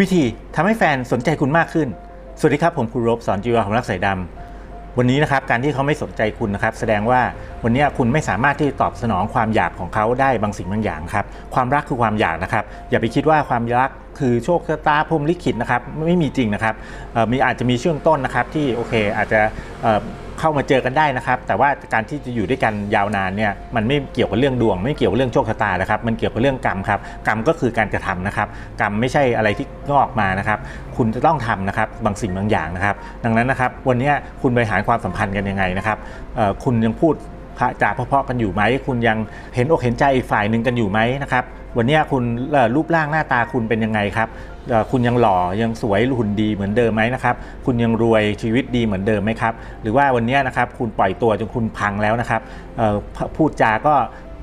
วิธีทำให้แฟนสนใจคุณมากขึ้น สวัสดีครับผมครูรบสอนจีวาของรักสายดำวันนี้นะครับการที่เขาไม่สนใจคุณนะครับ แสดงว่าวันนี้คุณไม่สามารถที่จะตอบสนองความอยากของเขาได้บางสิ่งบางอย่างครับ ความรักคือความอยากนะครับ อย่าไปคิดว่าความรักคือโชคชะตาพรมลิขิตนะครับไม่มีจริงนะครับมีอาจจะมีช่วงต้นนะครับที่โอเคอาจจะ เข้ามาเจอกันได้นะครับ แต่ว่าการที่จะอยู่ด้วยกันยาวนานเนี่ยมันไม่เกี่ยวกับเรื่องดวง ไม่เกี่ยวกับเรื่องโชคชะตานะครับ มันเกี่ยวกับเรื่องกรรมครับกรรมก็คือการกระทำนะครับ กรรมไม่ใช่อะไรที่งอกมานะครับ คุณจะต้องทำนะครับบางสิ่งบางอย่างนะครับ ดังนั้นนะครับ วันนี้คุณบริหารความสัมพันธ์กันยังไงนะครับคุณยังพูด จาเพาะๆกันอยู่ไหม คุณยังเห็นอกเห็นใจอีกฝ่ายหนึ่งกันอยู่ไหมนะครับวันนี้คุณรูปร่างหน้าตาคุณเป็นยังไงครับ คุณยังหล่อยังสวยหุ่นดีเหมือนเดิมไหมนะครับ คุณยังรวยชีวิตดีเหมือนเดิมไหมครับ หรือว่าวันนี้นะครับคุณปล่อยตัวจนคุณพังแล้วนะครับพูดจาก็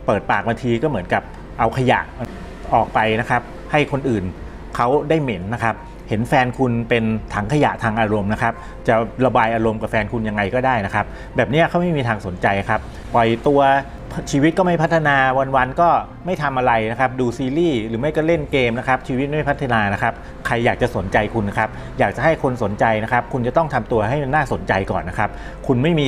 เปิดปากบางทีก็เหมือนกับเอาขยะออกไปนะครับ ให้คนอื่นเขาได้เหม็นนะครับ เห็นแฟนคุณเป็นถังขยะทางอารมณ์นะครับ จะระบายอารมณ์กับแฟนคุณยังไงก็ได้นะครับ แบบนี้เขาไม่มีทางสนใจครับ ปล่อยตัวชีวิตก็ไม่พัฒนาวันๆก็ไม่ทำอะไรนะครับ ดูซีรีส์หรือไม่ก็เล่นเกมนะครับ ชีวิตไม่พัฒนานะครับ ใครอยากจะสนใจคุณนะครับ อยากจะให้คนสนใจนะครับ คุณจะต้องทำตัวให้มันน่าสนใจก่อนนะครับ คุณไม่มี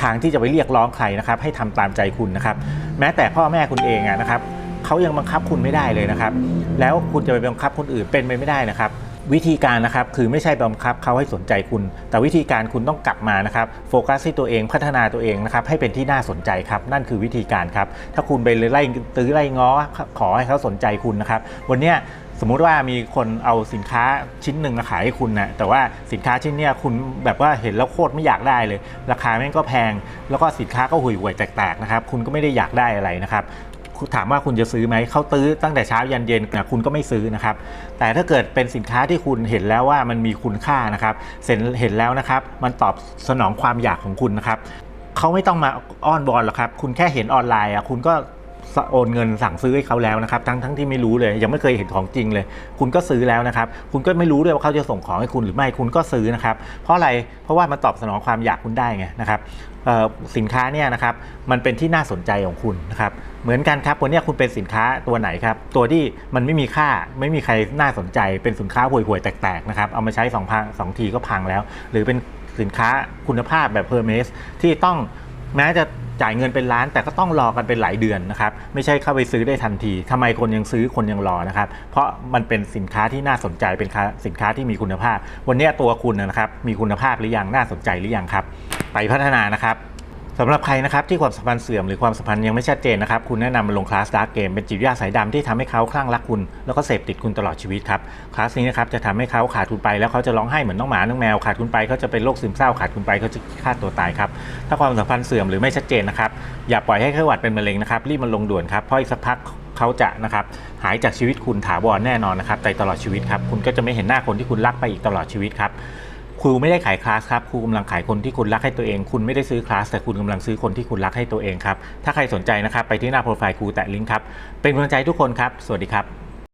ทางที่จะไปเรียกร้องใครนะครับ ให้ทำตามใจคุณนะครับ แม้แต่พ่อแม่คุณเองนะครับเขายังบังคับคุณไม่ได้เลยนะครับ แล้วคุณจะไปบังคับคนอื่นเป็นไปไม่ได้นะครับ วิธีการนะครับคือไม่ใช่บังคับเขาให้สนใจคุณ แต่วิธีการคุณต้องกลับมานะครับโฟกัสที่ตัวเองพัฒนาตัวเองนะครับให้เป็นที่น่าสนใจครับนั่นคือวิธีการครับถ้าคุณไปไล่ตื้อไล่ง้อขอให้เขาสนใจคุณนะครับวันนี้สมมุติว่ามีคนเอาสินค้าชิ้นหนึ่งมาขายให้คุณนะแต่ว่าสินค้าชิ้นเนี้ยคุณแบบว่าเห็นแล้วโคตรไม่อยากได้เลย ราคาแม่งก็แพง แล้วก็สินค้าก็ห่วยๆแตกๆนะครับคุณก็ไม่ได้อยากได้อะไรนะครับ ถามว่าคุณจะซื้อไหมเขาตื้อตั้งแต่เช้ายันเย็นนะคุณก็ไม่ซื้อนะครับ แต่ถ้าเกิดเป็นสินค้าที่คุณเห็นแล้วว่ามันมีคุณค่านะครับเห็นเห็นแล้วนะครับ มันตอบสนองความอยากของคุณนะครับเขาไม่ต้องมาอ้อนบอลหรอกครับ คุณแค่เห็นออนไลน์อะคุณก็ โอนเงินสั่งซื้อให้เขาแล้วนะครับทั้งทั้งที่ไม่รู้เลยยังไม่เคยเห็นของจริงเลย คุณก็ซื้อแล้วนะครับ คุณก็ไม่รู้ด้วยว่าเขาจะส่งของให้คุณหรือไม่คุณก็ซื้อนะครับ เพราะอะไรเพราะว่ามันตอบสนองความอยากคุณได้ไงนะครับสินค้าเนี่ยนะครับมันเป็นที่น่าสนใจของคุณนะครับเหมือนกันครับวันนี้คุณเป็นสินค้าตัวไหนครับ ตัวที่มันไม่มีค่าไม่มีใครน่าสนใจ เป็นสินค้าห่วยๆ แตกๆนะครับเอามาใช้สองพังสองทีก็พังแล้ว หรือเป็นสินค้าคุณภาพแบบเพอร์เมสที่ต้องแม้จะ จ่ายเงินเป็นล้าน แต่ก็ต้องรอกันเป็นหลายเดือนนะครับไม่ใช่เข้าไปซื้อได้ทันทีทำไมคนยังซื้อคนยังรอนะครับเพราะมันเป็นสินค้าที่น่าสนใจเป็นสินค้าที่มีคุณภาพ วันนี้ตัวคุณนะครับมีคุณภาพหรือยังน่าสนใจหรือยังครับ ไปพัฒนานะครับ สำหรับใครนะครับที่ความสัมพันธ์เสื่อมหรือความสัมพันธ์ยังไม่ชัดเจนนะครับคุณแนะนำมาลงคลาสดาร์กเกมเป็นจิตวิทยาสายดำที่ทำให้เขาคลั่งรักคุณ แล้วก็เสพติดคุณตลอดชีวิตครับคลาสนี้นะครับจะทำให้เขาขาดทุนไปแล้วเขาจะร้องไห้เหมือนน้องหมาน้องแมวขาดทุนไปเขาจะเป็นโรคซึมเศร้าขาดทุนไปเขาจะฆ่าตัวตายครับถ้าความสัมพันธ์เสื่อมหรือไม่ชัดเจนนะครับอย่าปล่อยให้ไข้หวัดเป็นมะเร็งนะครับรีบมาลงด่วนครับเพราะอีกสักพักเขาจะนะครับหายจากชีวิตคุณถาวรแน่นอนนะครับในตลอดชีวิตครับคุณก็จะไม่เห็นหน้าคนที่คุณรักไปอีกตลอดชีวิตครับ ครูไม่ได้ขายคลาสครับครูกำลังขายคนที่คุณรักให้ตัวเอง คุณไม่ได้ซื้อคลาสแต่คุณกำลังซื้อคนที่คุณรักให้ตัวเองครับถ้าใครสนใจนะครับไปที่หน้าโปรไฟล์ครูแตะลิงก์ครับเป็นกำลังใจทุกคนครับ สวัสดีครับ